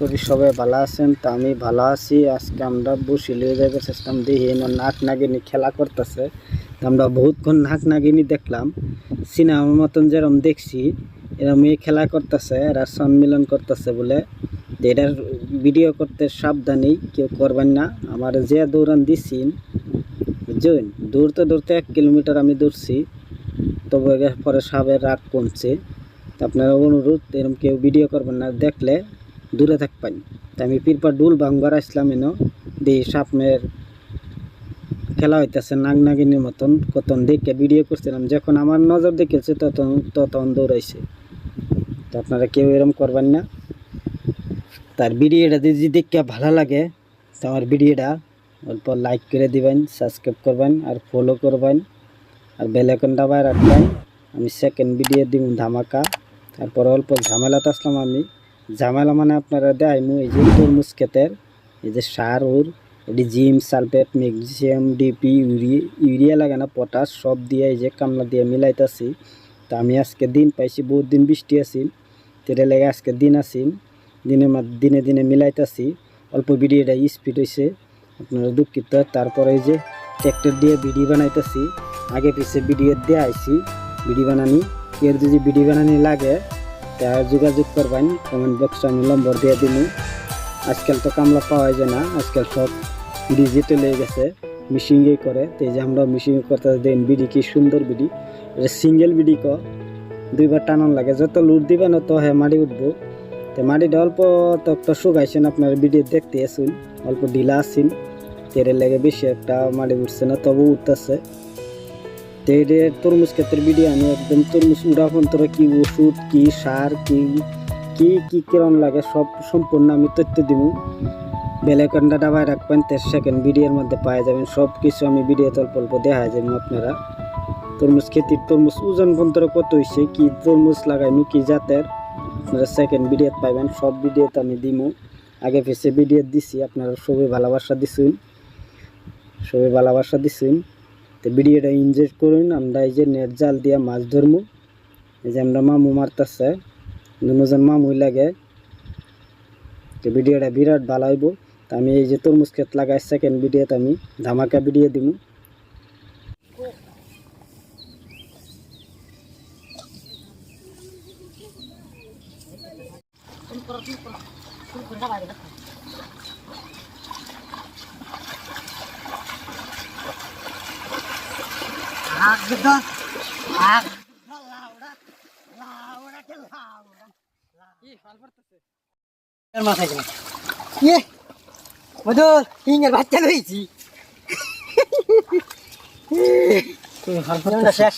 করি সবাই ভালো আছেন, তো আমি ভালো আছি। আজকে আমরা বসে লিয়ে চেষ্টাম দেখি, এনে নাক নাগিনী খেলা করতেছে। তো আমরা বহুতক্ষণ নাক নাগিনী দেখলাম। সিনেমার মতন যেরকম দেখছি এরকম এই খেলা করতেছে, এরা সম্মিলন করতেছে বলে। এটার ভিডিও করতে সাবধানেই কেউ করবেন না। আমার যে দৌড়ান দিচ্ছি বুঝছেন দৌড়তে দৌড়তে এক কিলোমিটার আমি দৌড়ছি। তবে পরে সাবের রাগ কমছে। তো আপনারা অনুরোধ এরকম কেউ ভিডিও করবেন না। দেখলে দূরে থাকবেন তো আমি পিরপা ডুল ভাঙ্গার আসলাম এনো, দিয়ে সাপনের খেলা হইতেছে নাগ নাগিনীর মতন, কতন দেখে ভিডিও করছিলাম। যখন আমার নজর দেখেছে তখন তখন দৌড়াইছে। তো আপনারা কেউ এরকম করবেন না। তার ভিডিওটা যদি দেখে ভালো লাগে, তো আমার ভিডিওটা অল্প লাইক করে দিবেন সাবস্ক্রাইব করবেন, আর ফলো করবেন, আর বেলাইকন দাবায় রাখবেন। আমি সেকেন্ড ভিডিও দিব ধামাকা, তারপর অল্প ঝামেলাতে আসলাম আমি। ঝামেলা মানে আপনারা দেয় এই যে তরমুজ ক্ষেতের এই যে সার ওর এটি zinc, sulphate, magnesium, DP urea urea লাগে না, পটাশ, সব দিয়ে এই যে কামলা দিয়ে মিলাইতাছি। তা আমি আজকে দিন পাইছি, বহুত দিন বৃষ্টি আছি, তেরে লেগে আজকে দিন আছি দিনে দিনে দিনে মিলাইতাছি। অল্প ভিডিওটা স্পিড হয়েছে আপনারা দুঃখিত। তারপরে এই যে ট্র্যাক্টর দিয়ে ভিডিও বানাইতেছি, আগে পিছে ভিডিও দিয়ে আইছি, ভিডিও বানানি, এর যদি ভিডিও বানানি লাগে তা যোগাযোগ করবেন কমেন্ট বক্সে আমি নম্বর দিয়ে দিন আজকাল তো কামলা পাওয়া যায় না, আজকাল সব ডিজিটাল হয়ে গেছে মিশিংয়ে করে। তো যে আমরা মিশিং করতে দেন বিডি, কি সুন্দর বিডি। এটা সিঙ্গেল বিডি ক, দুইবার টানান লাগে। যত লুট দিবেন তত হ্যাঁ মাটি উঠবো। তো মাটিটা অল্প তো একটা শুকাইছেন আপনার ভিডিও দেখতে আসুন, অল্প ঢিলা আসিন তেরে লেগে বেশি একটা মাটি উঠছে না তবু উঠতেছে। তো তরমুজ ক্ষেত্রের ভিডিও আমি একদম তরমুজ উড়া পন্তর কি ওষুধ, কি সার, কি কি কি কিরম লাগে সব সম্পূর্ণ আমি তথ্য দিব। বেলাইকনটা দাবায় রাখবেন তের সেকেন্ড ভিডিওর মধ্যে পাওয়া যাবেন সব কিছু আমি ভিডিও অল্প অল্প দেখা যাবেন আপনারা। তরমুজ খেতির তরমুজ ওজন পন্তর কত হয়েছে কি তরমুজ লাগাইমু, কি জাতের? আপনারা সেকেন্ড ভিডিওত পাইবেন, সব ভিডিওতে আমি দিমু। আগে পিছে ভিডিও দিছি, আপনারা সবই ভালোবাসা দিছুন সবই ভালোবাসা দিছুন। তো ভিডিওটা এনজয় করুন, আমরা এই যে নেট জাল দিয়ে মাছ ধরমু। এই যে আমরা মামু মারতেছে, দুজন মামুই লাগে। তো ভিডিওটা বিরাট ভালো হইব। তো আমি এই যে তরমুজ ক্ষেত লাগাই সেকেন্ড ভিডিওতে আমি ধামাকা ভিডিও দিমু ইয়ে বদল হিঙ্গের বাচ্চা লইছি। শেষ।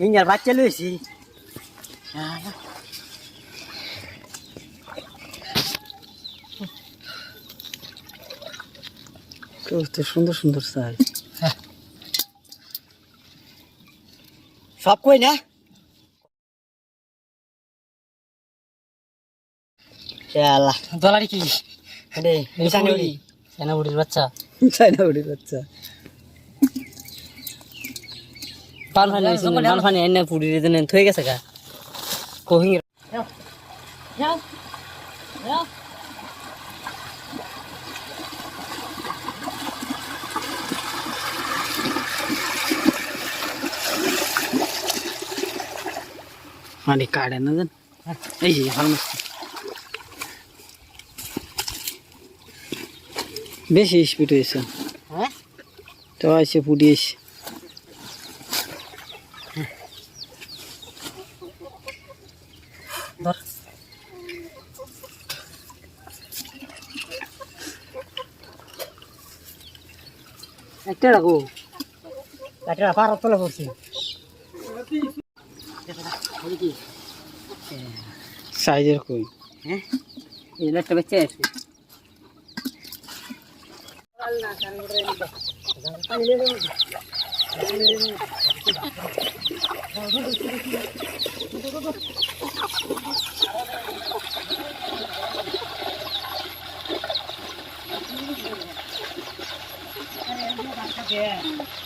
হিঙ্গের বাচ্চা লইছি। তো সুন্দর সুন্দর সাইজ সব কই না? আল্লাহ দলারি কি? রে বাচ্চা। চাইনা বাচ্চা। পান ফানি হয়েছিল পান ফানি এনে দিনে থই গেছে গা। কোহিং কাটে না জান এই যে ভালো মাছ বেশি স্পিড হয়েছে হ্যাঁ তো আছে ফুটিয়েছে ধর একটা রাখো একটা পার তলে পড়ছি কি সাইজের কই হ্যাঁ এগুলো একটা বেঁচে আছে Yeah.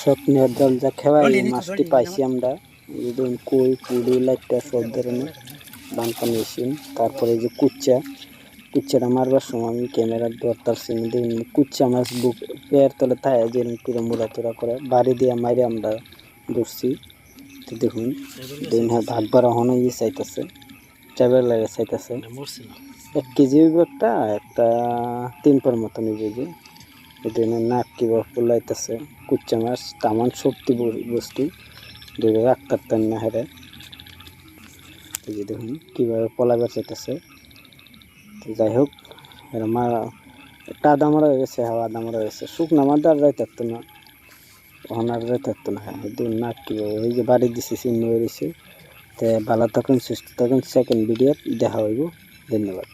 স্বপ্নের জল যা খেওয়াই এই মাছটি পাইছি আমরা। ধরুন কই পুড়ি লাইটটা সব ধরনের এসেন তারপরে যে কুচ্চা কুচ্চাটা মারবার সময় আমি ক্যামেরার দরতার সিনে দেখুন কুচ্চা মাছ বুক পেয়ার তলে থাকে যেরকম করে মুড়া তোরা করে বাড়ি দিয়ে মাইরে আমরা ধরছি। তো দেখুন দেখুন হ্যাঁ ভাগ বাড়া হনো ইয়ে চাইতেছে ট্রাভেল লাগে চাইতেছে। এক কেজি একটা একটা তিন পর মতন যে। এদিনে নাক কীভাবে ফুলাইতেছে, কুচ্চা মাছ তামান শক্তি বস্তু ধরে রাখতে পারতেন না হেরে। দেখুন, কীভাবে পলাইবার চাইতেছে যাই হোক, এরা মা একটা আদা মারা গেছে হাওয়া আদা মারা গেছে। শুকনা মাছ আর যাই থাকতো না। ওখানে আর যাই থাকতো না। হ্যাঁ দেখুন নাক কীভাবে এই যে বাড়ি দিছে, চিহ্ন বেরিয়েছে তো ভালো থাকুন সুস্থ থাকুন সেকেন্ড ভিডিও দেখা হইব। ধন্যবাদ।